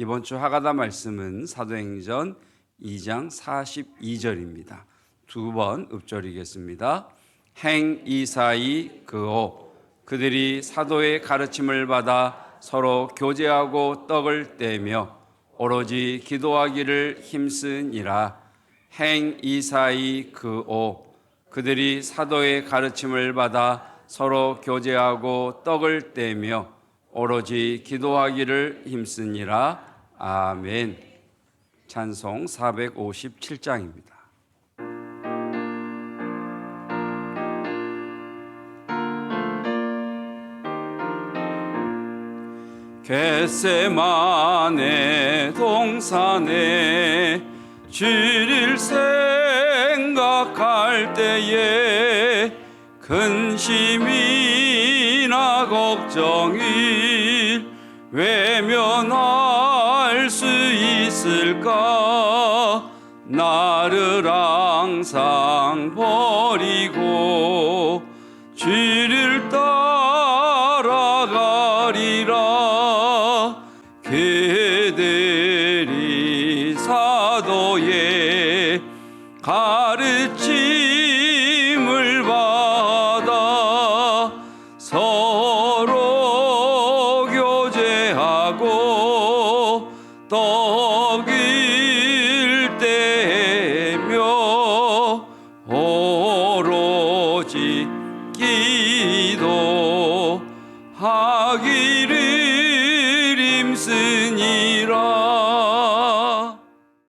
이번 주 하가다 말씀은 사도행전 2장 42절입니다. 두 번 읊조리겠습니다. 행 이사이 그오 그들이 사도의 가르침을 받아 서로 교제하고 떡을 떼며 오로지 기도하기를 힘쓰니라. 행 이사이 그오 그들이 사도의 가르침을 받아 서로 교제하고 떡을 떼며 오로지 기도하기를 힘쓰니라. 아멘. 찬송 457장입니다. 겟세만의 동산에 주를 생각할 때에 근심이나 걱정이 외면 수 있을까? 나를 항상 버리고 주를 따라가리라. 게데리 사도의 가르침을 받아 서 떡일 때며 오로지 기도하기를 힘쓰니